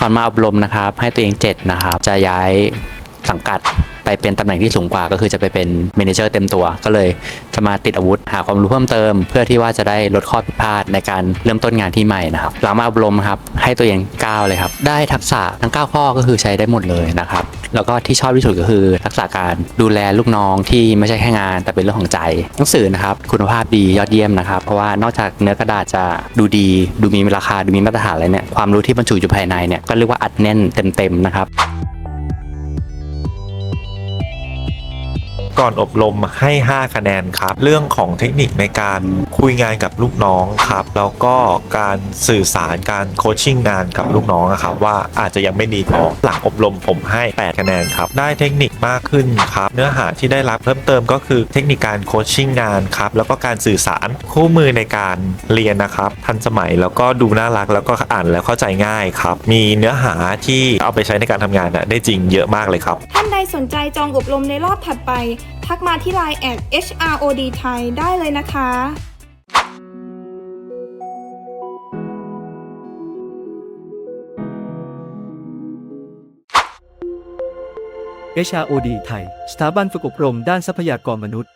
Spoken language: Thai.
ครมาอบรมนะครับ ให้ตัวเอง7นะครับ จะย้ายสังกัดไปเป็นตำแหน่งที่สูงกว่าก็คือจะไปเป็นเมนเจอร์เต็มตัว ก็เลยจะมาติดอาวุธ หาความรู้เพิ่มเติม เพื่อที่ว่าจะได้ลดข้อผิดพลาดในการเริ่มต้นงานที่ใหม่นะครับหลังมาอบรมครับให้ตัวเอง9เลยครับได้ทักษะทั้ง 9 ข้อก็คือใช้ได้หมดเลยนะครับ แล้วก็ที่ชอบที่สุดก็คือทักษะการดูแลลูกน้องที่ไม่ใช่แค่งาน แต่เป็นเรื่องของใจหนังสือนะครับคุณภาพดียอดเยี่ยมนะครับ เพราะว่านอกจากเนื้อกระดาษจะดูดี ดูมีราคาดูมีมาตรฐานอะไรเนี่ยความรู้ที่บรรจุอยู่ภายในเนี่ยก็เรียกว่าอัดแน่นเต็มๆนะครับ ก่อนอบรมให้ 5 คะแนนครับ เรื่องของเทคนิคในการคุยงานกับลูกน้องครับ แล้วก็การสื่อสารการโคชชิ่งงานกับลูกน้องครับว่าอาจจะยังไม่ดีพอหลังอบรมผมให้ 8 คะแนนครับ ได้เทคนิคมากขึ้นครับ เนื้อหาที่ได้รับเพิ่มเติมก็คือเทคนิคการโคชชิ่งงานครับแล้วก็การสื่อสารคู่มือในการเรียนนะครับทันสมัยแล้วก็ดูน่ารักแล้วก็อ่านแล้วเข้าใจง่ายครับ มีเนื้อหาที่เอาไปใช้ในการทำงานได้จริงเยอะมากเลยครับท่านใดสนใจจองอบรมในรอบถัดไปทักมาที่ Line แอด HROD ไทยได้เลยนะคะ HROD ไทย สถาบันฝึกอบรมด้านทรัพยากรมนุษย์